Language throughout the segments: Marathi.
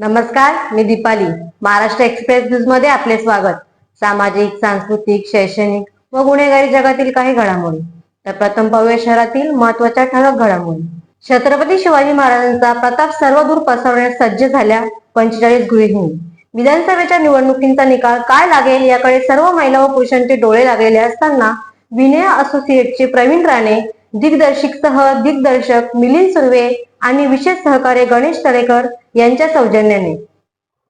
नमस्कार मी दीपाली. महाराष्ट्र एक्सप्रेस न्यूजमध्ये आपले स्वागत. सामाजिक सांस्कृतिक शैक्षणिक व गुन्हेगारी जगातील काही घडामोडी. तर प्रथम पाहूया शहरातील महत्त्वाच्या ठळक घडामोडी. छत्रपती शिवाजी महाराजांचा प्रताप सर्वदूर पसरवण्यास सज्ज झाल्या पंचेचाळीस गृहिणी. विधानसभेच्या निवडणुकींचा निकाल काय लागेल याकडे सर्व महिला व पुरुषांचे डोळे लागलेले असताना विनय असोसिएटचे प्रवीण राणे दिग्दर्शिक सह दिग्दर्शक मिलिंद सुर्वे आणि विशेष सहकार्य गणेश तळेकर यांच्या सौजन्याने.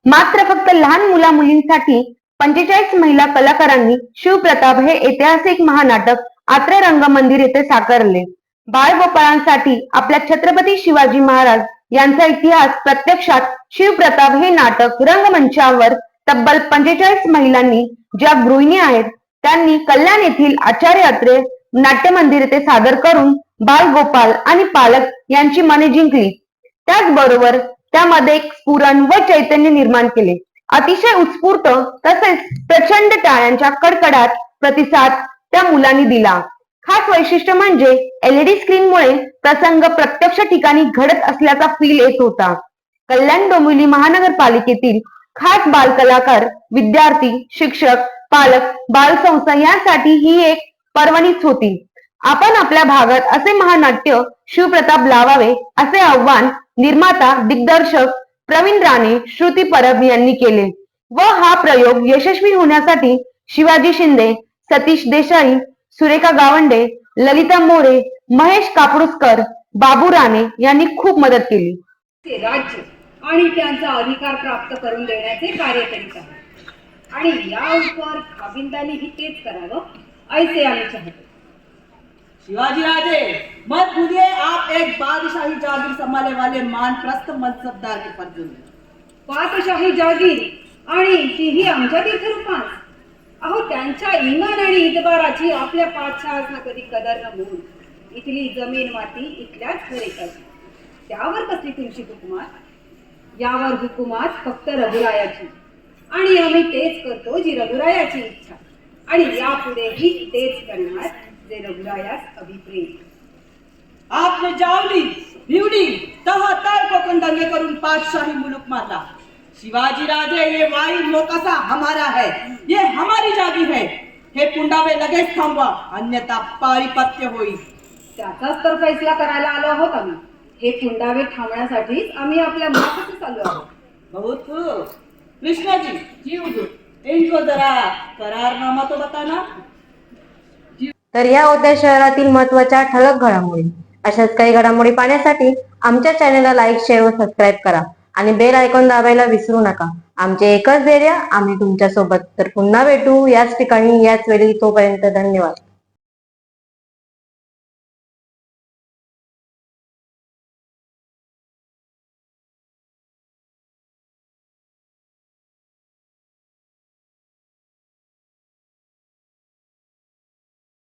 मात्र फक्त लहान मुला मुलींसाठी पंचेचाळीस महिला कलाकारांनी शिवप्रताप हे ऐतिहासिक महानाटक आत्रे रंगमंदिर येथे साकारले. बाळगोपाळांसाठी आपल्या छत्रपती शिवाजी महाराज यांचा इतिहास प्रत्यक्षात शिवप्रताप हे नाटक रंगमंचावर तब्बल पंचेचाळीस महिलांनी ज्या गृहिणी आहेत त्यांनी कल्याण येथील आचार्य अत्रे नाट्य मंदिर येथे सादर करून बालगोपाल आणि पालक यांची मने जिंकली. त्याचबरोबर त्यामध्ये एक स्फुरण व चैतन्य निर्माण केले. अतिशय उत्स्फूर्त तसेच प्रचंड टाळ्यांच्या कडकडात प्रतिसाद त्या मुलांनी दिला. खास वैशिष्ट्य म्हणजे एलईडी स्क्रीनमुळे प्रसंग प्रत्यक्ष ठिकाणी घडत असल्याचा फील येत होता. कल्याण डोंबिवली महानगरपालिकेतील खास बालकलाकार विद्यार्थी शिक्षक पालक बालसंस्था यासाठी ही एक पर्वणीच होती. आपण आपल्या भागात असे महानाट्य शिवप्रताप लावावे असे आव्हान निर्माता दिग्दर्शक प्रवीण राणे श्रुती परब यांनी केले. व हा प्रयोग यशस्वी होण्यासाठी शिवाजी शिंदे सतीश देसाई सुरेखा गावंडे ललिता मोरे महेश कापडुसकर बाबू राणे यांनी खूप मदत केली. राज्य आणि त्यांचा अधिकार प्राप्त करून देण्याचे कार्य करीत आहे आणि या उपर खाबिंदांनीही तेच करावं ऐसे आम्ही चाहतो. शिवाजी राजे मत भूलिए आप एक बादशाही जागीर संभालने वाले मान मानप्रस्थ मनसबदार के फर्ज में पातशाही जागीर आणि तीही आमच्या तीर्थरूपास अहो त्यांच्या इमान आणि इतबाराची आपल्या पाचशहा कधी कदर न होऊन इथली जमीन माती इथल्याच घरेकाची त्यावर कसली तुमची हुकुमात? यावर हुकुमात फक्त रघुरायाची. आणि आम्ही तेच करतो जी रघुरायाची इच्छा. आणि यापुढेही तेच करणार जे रघुरायास अभिप्रेत आपने जावली भिवडी तह तर कोकण दंगे करून पातशाही मुलुक मारला शिवाजी राजे ये वाई मोकासा हमारा है ये हमारी जागी है. हे पुंडावे लगेच थांबवा अन्यथा पारिपत्य होईल. त्याचाच तर फैसला करायला आलो आहोत आम्ही. हे पुंडावे थांबण्यासाठीच आम्ही आपल्या मुलाखतीच आलो आहोत. बहुत खूब कृष्णा जी जी हुजूर इनको जरा करारनामा तो बताना. तर या होत्या शहरातील महत्त्वाच्या ठळक घडामोडी. अशाच काही घडामोडी पाहण्यासाठी आमच्या चॅनलला लाईक शेअर व सबस्क्राईब करा. आणि बेल आयकॉन दाबायला विसरू नका. आमचे एकच धैर्य आम्ही तुमच्यासोबत तर पुन्हा भेटू याच ठिकाणी याच वेळी. तोपर्यंत धन्यवाद.